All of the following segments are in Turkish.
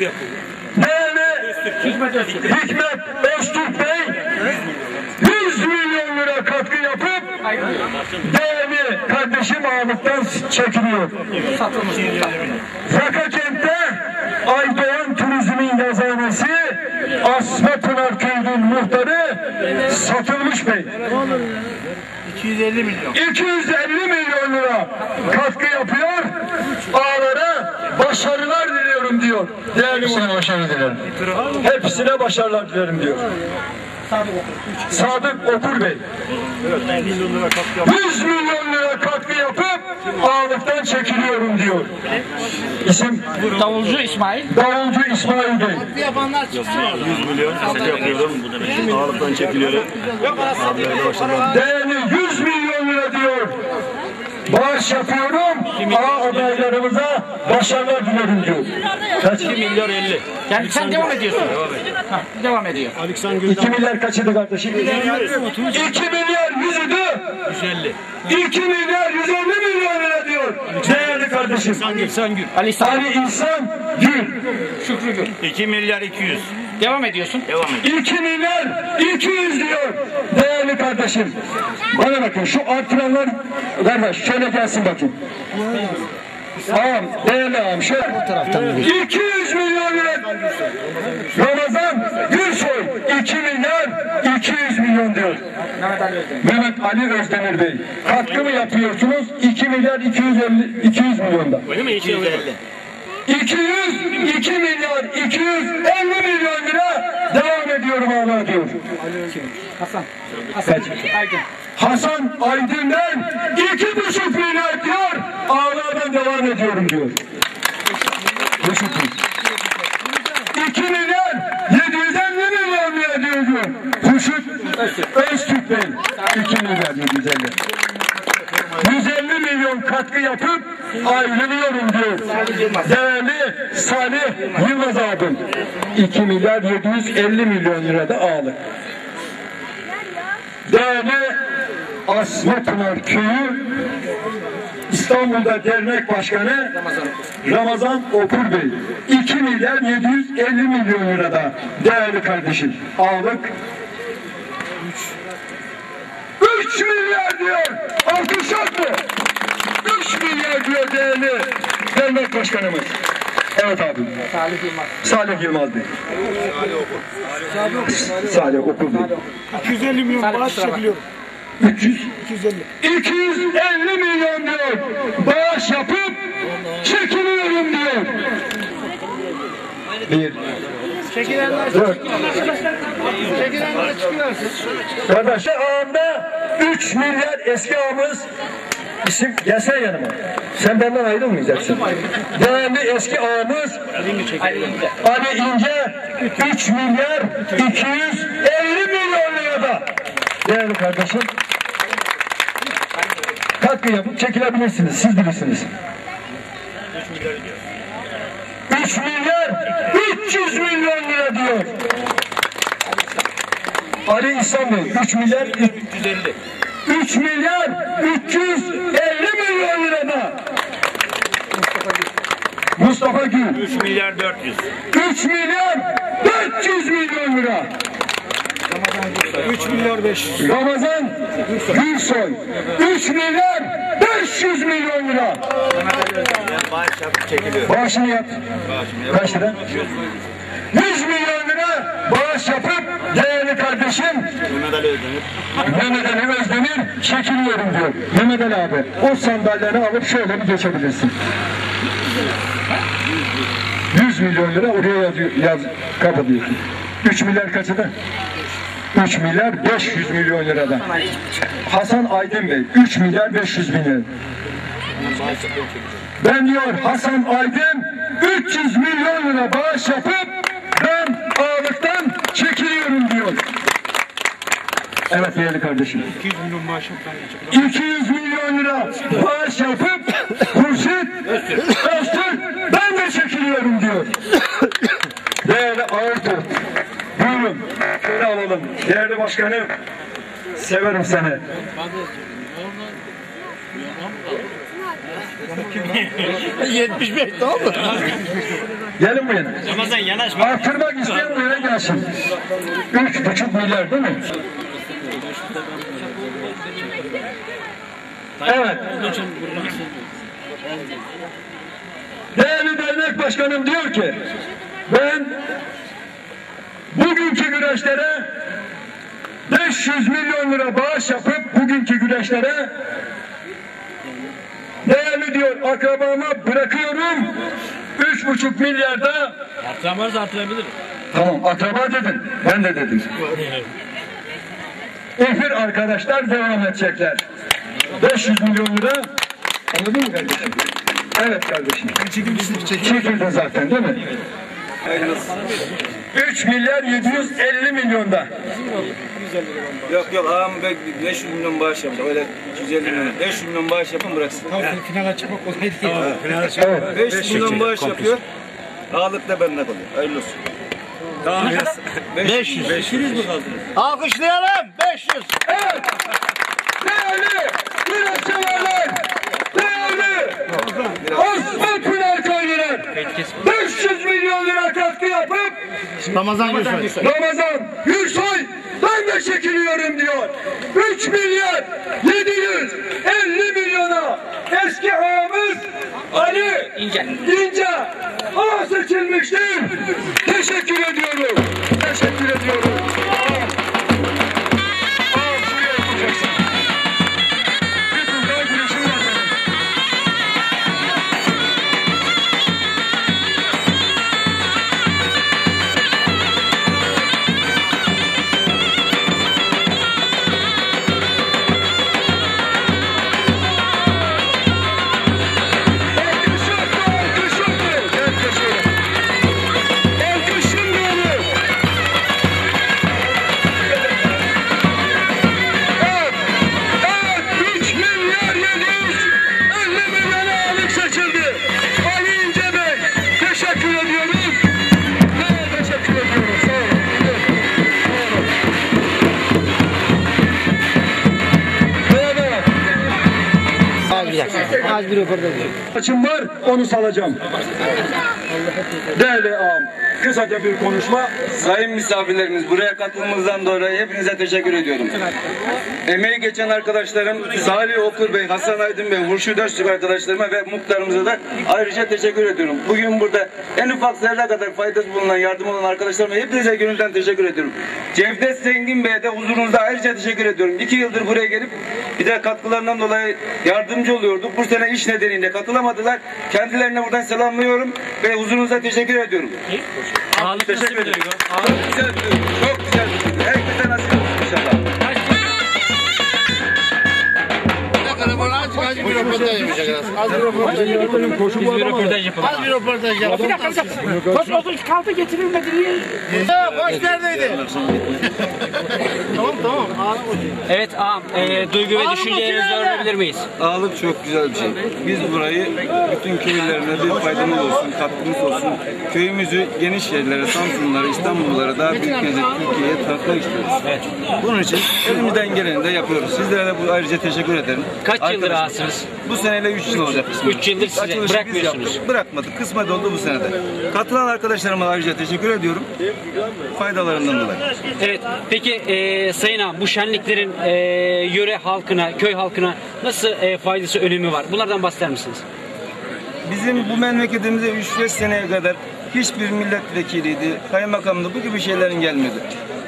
yapıldı. Değerli Hikmet Öztürk. Bey 100 milyon lira katkı yapıp değerli kardeşim ağırlıktan çekiliyor. Zakakent'te Aydoğan Turizm'in yazanesi Asma Pınar Köyü'nün muhtarı satılmış bey. 250 milyon. 250 milyon lira katkı yapıyor. Ağlara başarılar diliyorum diyor. Değerli Hepsine başarı dilerim. Hepsine başarılar dilerim diyor. Sadık Okur Bey. milyon lira katkı yapıldı. 100 milyon lira katkı yapıp ağırlıktan çekiliyorum diyor. İsim Davulcu İsmail. Davulcu İsmail Bey. 100 milyon katkı yapıyorum. Ağırlıktan çekiliyorum. Değerli 100 milyon lira diyor. Bağış yapıyorum. Ağ adaylarımıza başarılar dilerim diyor. Kaç? 2 milyar 50. Yani sen devam ediyorsun. Ha, devam ediyor. Alexander 2 milyar kaçıydı kardeşim? 2 milyar yüzüdü. 150. 2 milyar 150 milyon lira diyor. Değerli kardeşim. Ali Sağ. Ali İhsan Gül. Şükrü Gül. 2 milyar 200. Devam ediyorsun. Devam et. 2 milyar 200 diyor. Değerli kardeşim. Bana bakın şu artıranlar kardeş şöyle gelsin bakın. Ağam, değerli ağam şöyle. 200 milyon lira. Ramazan Gülsoy 2 milyar 200 milyon diyor. Mehmet Ali Özdemir. Mehmet Ali Özdemir Bey. Katkı mı yapıyorsunuz? 2 milyar 250 200 milyonda. Öyle mi? 250. 200 2 milyar 250 milyon lira devam ediyorum Allah diyor. Hasan. Hasan. Aydın. Hasan Aydın'dan iki buçuk milyar diyor. Ağlardan devam ediyorum diyor. Buçuk milyar. 2 milyar 750 milyon lira diyor diyor. Kuşut Öztürk Bey. 2 milyar 750. 150 milyon katkı yapıp ayrılıyorum diyor. Değerli Salih Yılmaz abim. 2 milyar 750 milyon lira da ağlı. Değerli Asma Pınar Köyü İstanbul'da dernek başkanı Ramazan Okur Bey. 2 milyar 750 milyon lirada değerli kardeşim. Aldık. 3 milyar diyor. Alkış yok mu? 3 milyar diyor değerli dernek başkanımız. Evet abim. Salih Yılmaz. Salih Yılmaz Bey. Salih Okur Bey. 250 milyon Salih bağış çekiliyor. 300 250. 250 milyon diyor. Bağış yapıp çekiliyorum diyor. Bir. Çekilenler Dört. Çekilenler çıkıyor. Kardeş ağında 3 milyar eski ağamız isim gelsene yanıma. Sen benden ayrılmayacaksın. Değerli eski ağamız Ali İnce. Ali İnce 3 milyar 250 milyon lirada. Değerli kardeşim. Katkı yapıp çekilebilirsiniz. Siz bilirsiniz. 3 milyar 300 milyon lira diyor. Ali İhsan Bey 3 milyar 350. 3 milyar 350 milyon lirada. Mustafa Gül 3 milyar 400. 3 milyar 400 milyon lira. 3 milyar 500. Ramazan Gülsoy 3 milyar 500 milyon lira. Bağışını yap. Kaç lira? 100 milyon bağış yapıp değerli kardeşim Mehmet Ali Özdemir. Mehmet Ali Özdemir çekiliyorum diyor. Mehmet Ali abi o sandalyeleri alıp şöyle bir geçebilirsin. 100 milyon lira oraya yazıyor, yaz, kapatıyorsun. 3 milyar kaçıda? 3 milyar 500 milyon lirada. Hasan Aydın Bey 3 milyar 500 milyon. Ben diyor Hasan Aydın 300 milyon lira bağış yapıp ben ağırlıktan çekiliyorum diyor. Evet değerli kardeşim. 200 milyon bağış yapıp 200 milyon lira bağış yapıp Hurşit Öztürk ben de çekiliyorum diyor. Değerli Ağırtürk buyurun şöyle alalım. Değerli başkanım severim seni. 75 tamam mı? Gelin bu yana. Ramazan yanaşma. Artırmak isteyen buraya gelsin. Üç buçuk milyar değil mi? Evet. Değerli dernek başkanım diyor ki ben bugünkü güreşlere 500 milyon lira bağış yapıp bugünkü güreşlere değerli diyor akrabama bırakıyorum 3,5 milyarda Artıramaz artırabilir. Tamam akraba dedin. Ben de dedim. Efir arkadaşlar devam edecekler. 500 milyon lira. Anladın mı kardeşim? Evet kardeşim. Çekildi zaten değil mi? 3 milyar 750 milyonda. Yok yok ağam ben 500 milyon bağış yapacağım. Öyle 250 milyon. 500 milyon bağış yapın bıraksın. Finale çıkmak kolay değil. Evet. 500 milyon bağış yapıyor. Ağırlık da bende kalıyor. Hayırlı olsun. Tamam. 500. 500 mü kaldı? Alkışlayalım 500. Evet. Değerli güreşçiler. Değerli Osman Pınar Köylüler. 500 milyon lira katkı yapıp Ramazan Gülsoy. Ramazan Gülsoy ben de çekiliyorum diyor. 3 milyar 750 milyona eski ağamız Ali İnce, İnce ağa seçilmiştir. Teşekkür ediyorum. Teşekkür ediyorum. Az bir dakika. Az bir röportaj. Açım var, onu salacağım. Değerli ağam, kısaca bir konuşma. Sayın misafirlerimiz buraya katılımınızdan dolayı hepinize teşekkür ediyorum. Emeği geçen arkadaşlarım Salih Okur Bey, Hasan Aydın Bey, Hurşit Öztürk arkadaşlarıma ve muhtarımıza da ayrıca teşekkür ediyorum. Bugün burada en ufak zerre kadar faydası bulunan, yardım olan arkadaşlarıma hepinize gönülden teşekkür ediyorum. Cevdet Zengin Bey'e de huzurunuzda ayrıca teşekkür ediyorum. İki yıldır buraya gelip bir de katkılarından dolayı yardımcı oluyorduk. Bu sene iş nedeniyle katılamadılar. Kendilerine buradan selamlıyorum ve huzurunuza teşekkür ediyorum. Teşekkür ederim. Çok güzel Çok güzel. Bir röportaj. Az bir röportaj yapalım. Biz bir röportaj yapalım. Az bir röportaj yapalım. Bir dakika. Koş otur kaldı getirilmedi diye. Boş neredeydi? tamam tamam. Evet ağam, e, duygu ve düşüncelerinizi öğrenebilir miyiz? Ağalık çok güzel bir şey. Biz burayı bütün köylerine bir faydamız olsun, katkımız olsun. Köyümüzü geniş yerlere, Samsunlara, İstanbullara, daha büyük gelecek Türkiye'ye tanıtmak istiyoruz. Bunun için elimizden geleni de yapıyoruz. Sizlere de bu ayrıca teşekkür ederim. Kaç yıldır ağasınız? Bu seneyle 3 yıl olacak. kısmet. Üç yıldır size Açılışı bırakmıyorsunuz. Bırakmadık. Kısmet oldu bu senede. Katılan arkadaşlarıma ayrıca teşekkür ediyorum. Faydalarından dolayı. Evet, peki e, Sayın ağam bu şenliklerin e, yöre halkına, köy halkına nasıl e, faydası, önemi var? Bunlardan bahseder misiniz? Bizim bu memleketimize 3-5 seneye kadar hiçbir milletvekiliydi, kaymakamdı bu gibi şeylerin gelmedi.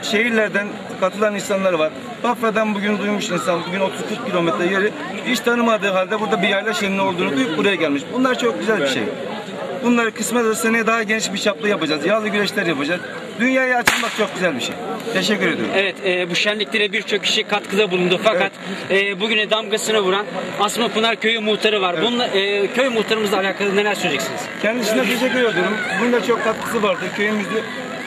Şehirlerden katılan insanlar var. Bafra'dan bugün duymuş insan, bugün 30-40 kilometre yeri hiç tanımadığı halde burada bir yayla şenliği olduğunu duyup buraya gelmiş. Bunlar çok güzel bir şey. Bunları kısmet olursa seneye daha geniş bir çaplı yapacağız. Yağlı güreşler yapacağız. Dünyaya açılmak çok güzel bir şey. Teşekkür ediyorum. Evet, e, bu şenliklere birçok kişi katkıda bulundu fakat e, bugüne damgasını vuran Asma Pınar Köyü muhtarı var. Bununla, e, köy muhtarımızla alakalı neler söyleyeceksiniz? Kendisine teşekkür ediyorum. Bunda çok katkısı vardı. Köyümüzü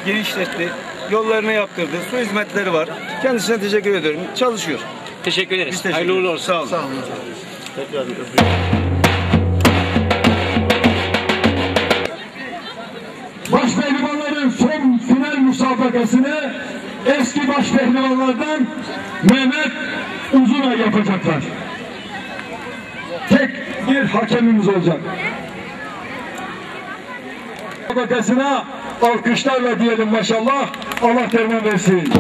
genişletti. Yollarını yaptırdı. Su hizmetleri var. Kendisine teşekkür ediyorum. Çalışıyor. Teşekkür ederiz. Biz teşekkür Hayırlı uğurlu ederiz. olsun. Sağ olun. Baş son final müsabakasını eski baş Mehmet Uzunay yapacaklar. Tek bir hakemimiz olacak. Tabakasına alkışlarla diyelim maşallah. Allah derman versin.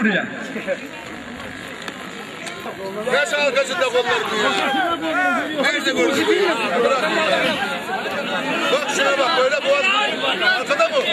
Buraya. Yaş arkasında kollarını ya. Nerede gördün? Bak şuna bak böyle boğaz. Arkada mı?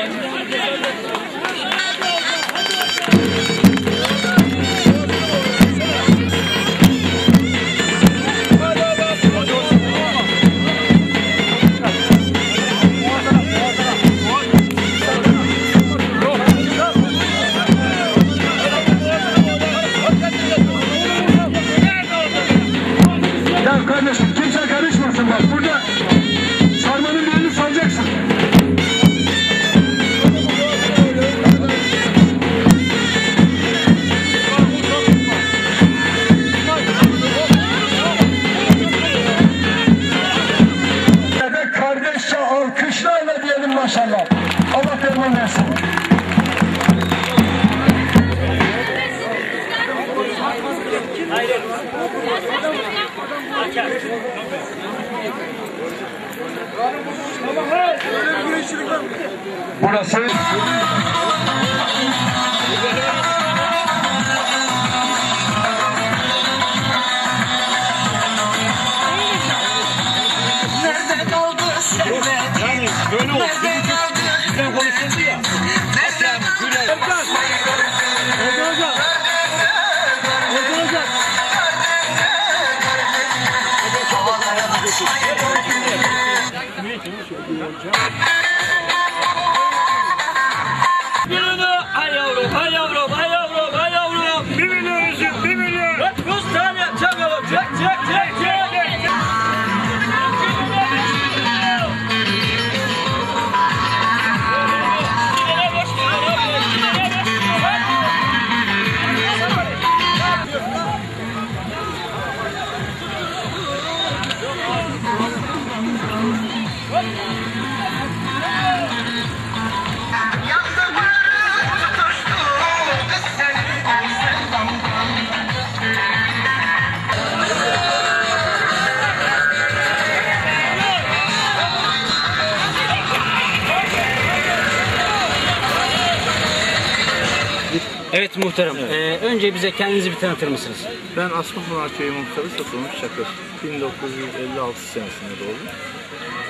Evet muhtarım. Ee, önce bize kendinizi bir tanıtır mısınız? Ben Asmapınar Köyü Muhtarı Satılmış Çakır. 1956 senesinde doğdum.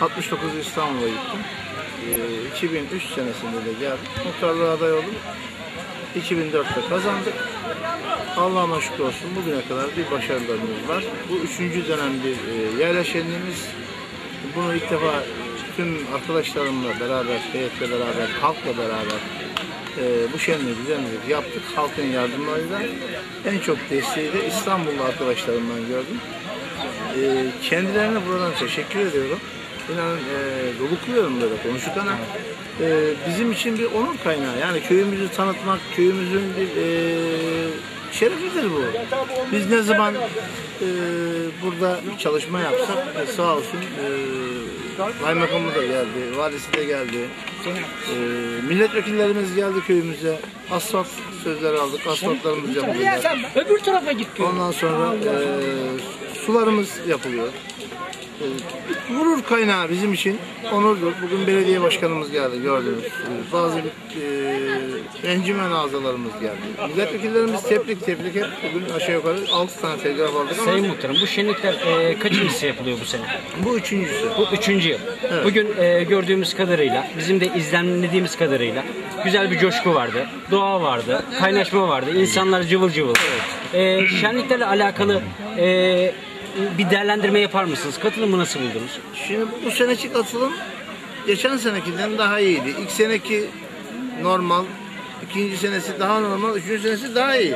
69 İstanbul'a gittim. Ee, 2003 senesinde de geldim. Muhtarlığa aday oldum. 2004'te kazandık. Allah'ıma şükür olsun bugüne kadar bir başarılarımız var. Bu üçüncü dönem bir e, yerleşenliğimiz. Bunu ilk defa tüm arkadaşlarımla beraber, heyetle beraber, halkla beraber e, bu şenliği düzenledik, yaptık. Halkın yardımlarıyla en çok desteği de İstanbullu arkadaşlarımdan gördüm. E, kendilerine buradan teşekkür ediyorum. İnanın e, dolukluyorum böyle konuşurken. E, bizim için bir onur kaynağı. Yani köyümüzü tanıtmak, köyümüzün bir e, şerefidir bu. Biz ne zaman e, burada bir çalışma yapsak e, sağ olsun e, kaymakamı da geldi, valisi de geldi. E, milletvekillerimiz geldi köyümüze. Asfalt sözleri aldık, asfaltlarımız yapılıyor. Öbür tarafa git. Ondan sonra e, sularımız yapılıyor. Gurur kaynağı bizim için onurdur. Bugün belediye başkanımız geldi gördünüz. Bazı e, encümen azalarımız geldi. Milletvekillerimiz tebrik tebrik hep bugün aşağı yukarı 6 tane telgraf aldık ama Sayın muhtarım bu şenlikler e, kaçıncısı yapılıyor bu sene? bu üçüncüsü. Bu üçüncü yıl. Bugün e, gördüğümüz kadarıyla, bizim de izlemlediğimiz kadarıyla güzel bir coşku vardı. Doğa vardı, kaynaşma vardı. insanlar cıvıl cıvıl. E, şenliklerle alakalı e, bir değerlendirme yapar mısınız? Katılımı nasıl buldunuz? Şimdi bu seneki katılım geçen senekinden daha iyiydi. İlk seneki normal, ikinci senesi daha normal, üçüncü senesi daha iyi.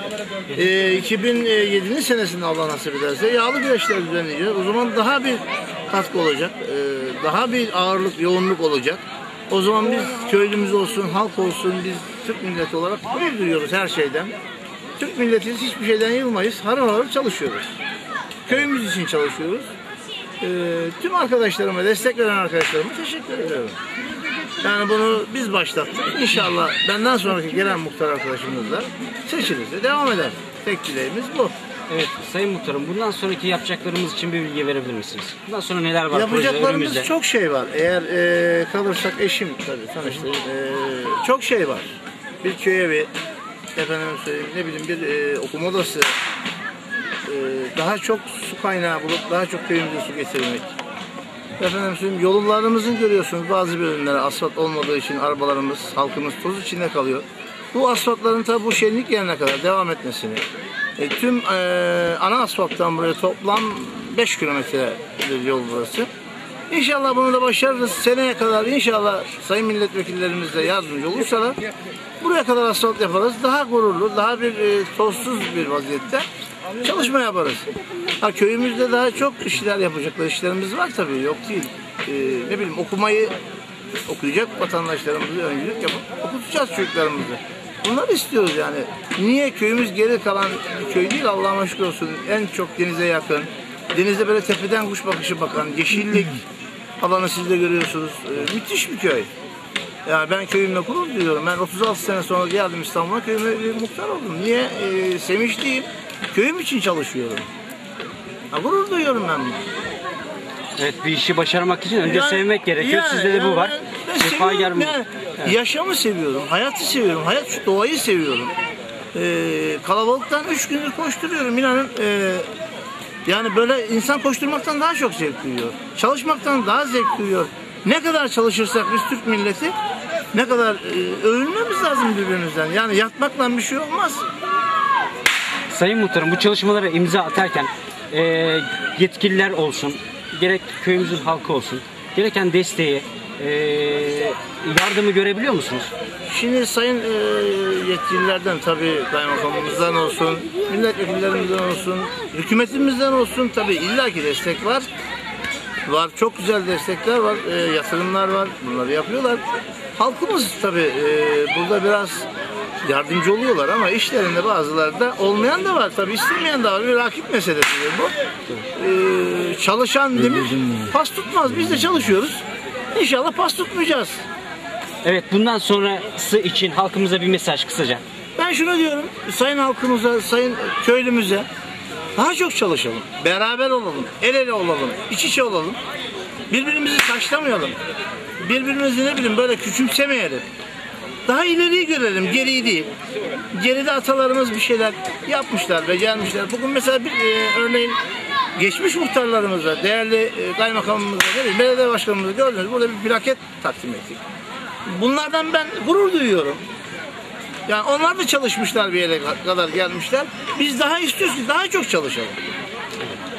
Ee, 2007'nin senesinde Allah nasip ederse yağlı güreşler düzenleyeceğiz. O zaman daha bir katkı olacak, ee, daha bir ağırlık, yoğunluk olacak. O zaman biz köylümüz olsun, halk olsun, biz Türk milleti olarak gurur duyuyoruz her şeyden. Türk milletiyiz, hiçbir şeyden yılmayız, harıl harıl çalışıyoruz. Köyümüz için çalışıyoruz. Ee, tüm arkadaşlarıma, destek veren arkadaşlarıma teşekkür ediyorum. Yani bunu biz başlattık. İnşallah benden sonraki gelen muhtar arkadaşımız da seçilirse devam eder. Tek dileğimiz bu. Evet Sayın Muhtarım bundan sonraki yapacaklarımız için bir bilgi verebilir misiniz? Bundan sonra neler var Yapacaklarımız önümüzde? çok şey var. Eğer e, kalırsak eşim tabii tanıştırayım. E, çok şey var. Bir köy evi, efendim söyleyeyim ne bileyim bir e, okuma odası, e, daha çok su kaynağı bulup daha çok köyümüze su getirmek. Efendim söyleyeyim yollarımızın görüyorsunuz bazı bölümleri asfalt olmadığı için arabalarımız, halkımız toz içinde kalıyor. Bu asfaltların tabi bu şenlik yerine kadar devam etmesini, e, tüm e, ana asfalttan buraya toplam 5 kilometre yol burası. İnşallah bunu da başarırız. Seneye kadar inşallah sayın milletvekillerimiz de yardımcı olursalar buraya kadar asfalt yaparız. Daha gururlu, daha bir e, tozsuz bir vaziyette çalışma yaparız. Ha köyümüzde daha çok işler yapacaklar işlerimiz var tabii yok değil. E, ne bileyim okumayı okuyacak vatandaşlarımızı öncülük yapıp okutacağız çocuklarımızı. Bunları istiyoruz yani. Niye köyümüz geri kalan bir köy değil Allah'a şükür olsun. En çok denize yakın. Denize böyle tepeden kuş bakışı bakan, yeşillik alanı siz de görüyorsunuz. Ee, müthiş bir köy. Yani ben köyümle gurur duyuyorum. Ben 36 sene sonra geldim İstanbul'a köyüme muhtar oldum. Niye? Ee, sevinçliyim. Köyüm için çalışıyorum. Ha, gurur duyuyorum ben bunu. Evet bir işi başarmak için önce Yani- sevmek gerekiyor. yani- Sizde de bu yani var. ben Vefa seviyorum gelmiyor. yani. Yaşamı seviyorum, hayatı seviyorum, hayat şu doğayı seviyorum. Ee, kalabalıktan üç gündür koşturuyorum inanın. ee, yani böyle insan koşturmaktan daha çok zevk duyuyor. Çalışmaktan daha zevk duyuyor. Ne kadar çalışırsak biz Türk milleti ne kadar ee, övünmemiz lazım birbirimizden. Yani yatmakla bir şey olmaz. Sayın Muhtarım bu çalışmalara imza atarken e, yetkililer olsun, gerek köyümüzün halkı olsun, gereken desteği, e, yardımı görebiliyor musunuz? Şimdi sayın e, yetkililerden tabii kaymakamımızdan olsun, milletvekillerimizden olsun, hükümetimizden olsun tabii illaki destek var. Var çok güzel destekler var, e, yatırımlar var. Bunları yapıyorlar. Halkımız tabii e, burada biraz yardımcı oluyorlar ama işlerinde bazıları da olmayan da var tabii istemeyen de var. Bir rakip meselesi bu. E, çalışan demir pas tutmaz. Biz de çalışıyoruz. İnşallah pas tutmayacağız. Evet bundan sonrası için halkımıza bir mesaj kısaca. Ben şunu diyorum, sayın halkımıza, sayın köylümüze daha çok çalışalım. Beraber olalım, el ele olalım, iç içe olalım. Birbirimizi taşlamayalım. Birbirimizi ne bileyim böyle küçümsemeyelim. Daha ileriyi görelim, geriyi değil. Geride atalarımız bir şeyler yapmışlar, becermişler. Bugün mesela bir e, örneğin geçmiş muhtarlarımıza, değerli e, kaymakamımıza, ne belediye başkanımıza gördünüz. Burada bir plaket takdim ettik. Bunlardan ben gurur duyuyorum. Yani onlar da çalışmışlar bir yere kadar gelmişler. Biz daha istiyoruz ki daha çok çalışalım.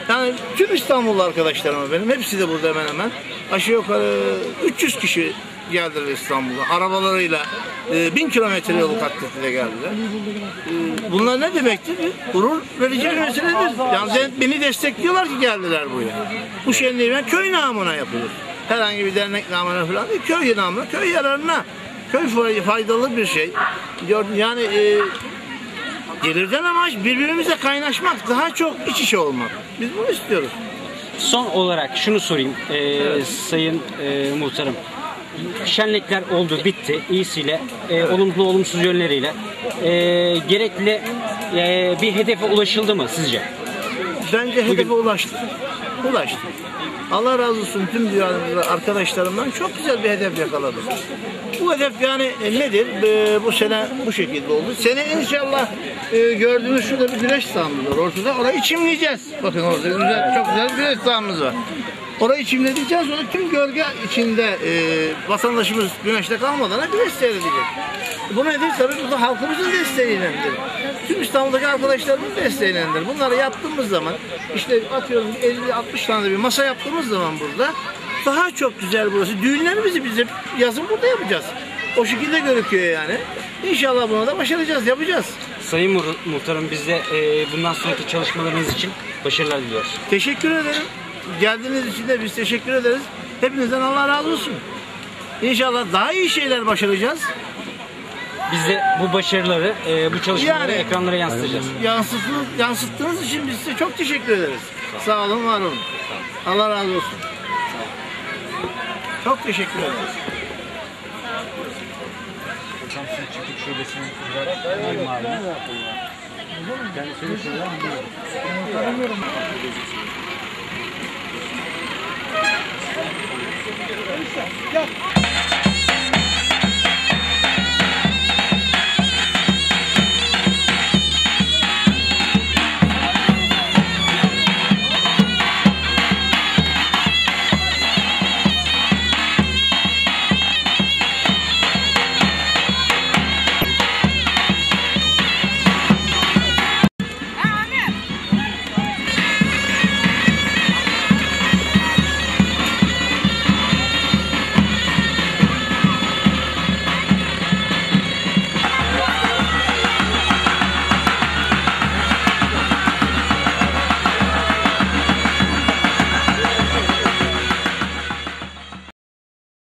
Yani tüm İstanbullu arkadaşlarım benim. Hepsi de burada hemen hemen. Aşağı yukarı 300 kişi geldiler İstanbul'a. Arabalarıyla e, bin kilometre yolu kat ettiler geldiler. E, bunlar ne demektir? Gurur verici bir meseledir. Yani beni destekliyorlar ki geldiler buraya. Bu şenliği ben köy namına yapıyoruz. Herhangi bir dernek namına falan değil. Köy namına, köy yararına. Köy fay- faydalı bir şey. Yani e, gelirden amaç birbirimize kaynaşmak, daha çok iç içe olmak. Biz bunu istiyoruz. Son olarak şunu sorayım e, Sayın e, Muhtarım. Şenlikler oldu, bitti. iyisiyle, e, olumlu olumsuz yönleriyle. E, gerekli e, bir hedefe ulaşıldı mı sizce? Bence hedefe ulaştı. Ulaştı. Allah razı olsun tüm dünyada arkadaşlarımdan çok güzel bir hedef yakaladım. Bu hedef yani e, nedir? E, bu sene bu şekilde oldu. Sene inşallah e, gördüğünüz şurada bir güneş sahamız var ortada. Orayı çimleyeceğiz. Bakın orada güzel, çok güzel bir güneş sahamız var. Orayı çimledikten sonra tüm gölge içinde e, vatandaşımız güneşte kalmadan güneş seyredecek. Bu nedir? Tabii bu da halkımızın desteğiylendir. Tüm İstanbul'daki arkadaşlarımız desteğiylendir. Bunları yaptığımız zaman işte atıyorum 50-60 tane bir masa yaptığımız zaman burada Daha çok güzel burası. Düğünlerimizi biz hep yazın burada yapacağız. O şekilde gözüküyor yani. İnşallah bunu da başaracağız, yapacağız. Sayın Muh- Muhtarım biz de e, bundan sonraki çalışmalarınız için başarılar diliyoruz. Teşekkür ederim. Geldiğiniz için de biz teşekkür ederiz. Hepinizden Allah razı olsun. İnşallah daha iyi şeyler başaracağız. Biz de bu başarıları, e, bu çalışmaları Yani- ekranlara yansıtacağız. Yansıttığınız, yansıttığınız için biz size çok teşekkür ederiz. Sağ olun, var olun. Allah razı olsun. Çok teşekkür ederiz. Gel.